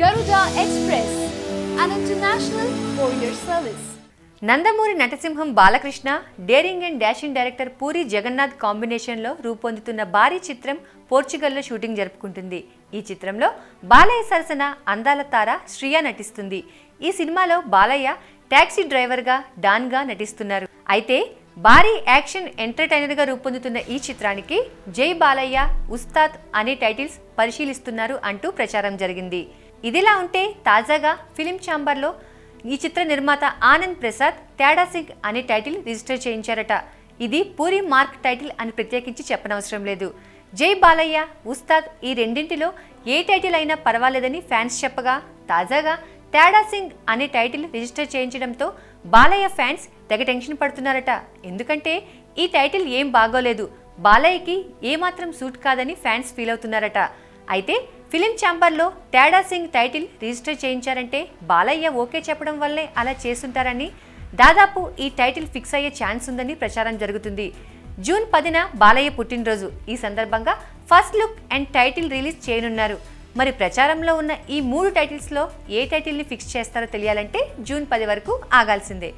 Garuda express an international courier service Nandamuri నటసింహం Balakrishna daring and dashing director Puri Jagannath కాంబినేషన్లో రూపొందుతున్న భారీ చిత్రం పోర్చుగల్లో shooting జరుపుకుంటుంది. ఈ చిత్రంలో బాలయ్య సరసన అందాల తార శ్రియ నటిస్తుంది. ఈ సినిమాలో బాలయ్య ట్యాక్సీ డ్రైవర్గా డాన్గా నటిస్తున్నారు. అయితే భారీ యాక్షన్ ఎంటర్టైనర్గా రూపొందుతున్న ఈ చిత్రానికి జై బాలయ్య ఉస్తాద్ అనే టైటిల్స్ పరిశీలిస్తున్నారు అంటూ ప్రచారం జరిగింది. ఇదిలా ఉంటే తాజాగా ఫిలిం ఛాంబర్లో ఈ చిత్ర నిర్మాత ఆనంద్ ప్రసాద్ తేడా సింగ్ అనే టైటిల్ రిజిస్టర్ చేయించారట. ఇది పూరి మార్క్ టైటిల్ అని ప్రత్యేకించి చెప్పనవసరం లేదు. జై బాలయ్య ఉస్తాద్ ఈ రెండింటిలో ఏ టైటిల్ అయినా పర్వాలేదని ఫ్యాన్స్ చెప్పగా తాజాగా తేడా సింగ్ అనే టైటిల్ రిజిస్టర్ చేయించడంతో బాలయ్య ఫ్యాన్స్ తెగ టెన్షన్ పడుతున్నారట. ఎందుకంటే ఈ టైటిల్ ఏం బాగోలేదు. బాలయ్యకి ఏమాత్రం సూట్ కాదని ఫ్యాన్స్ ఫీల్ అవుతున్నారట. అయితే ఫిలిం ఛాంబర్లో తేడా సింగ్ టైటిల్ రిజిస్టర్ చేయించారంటే బాలయ్య ఓకే చెప్పడం వల్లే అలా చేస్తుంటారని. దాదాపు ఈ టైటిల్ ఫిక్స్ అయ్యే ఛాన్స్ ఉందని ప్రచారం జరుగుతుంది. జూన్ పదిన బాలయ్య పుట్టినరోజు. ఈ సందర్భంగా first look and title release చేయనున్నారు. మరి ప్రచారంలో ఉన్న ఈ మూడు టైటిల్స్లో ఏ టైటిల్ని ఫిక్స్ చేస్తారో తెలియాలంటే జూన్ పది వరకు ఆగాల్సిందే.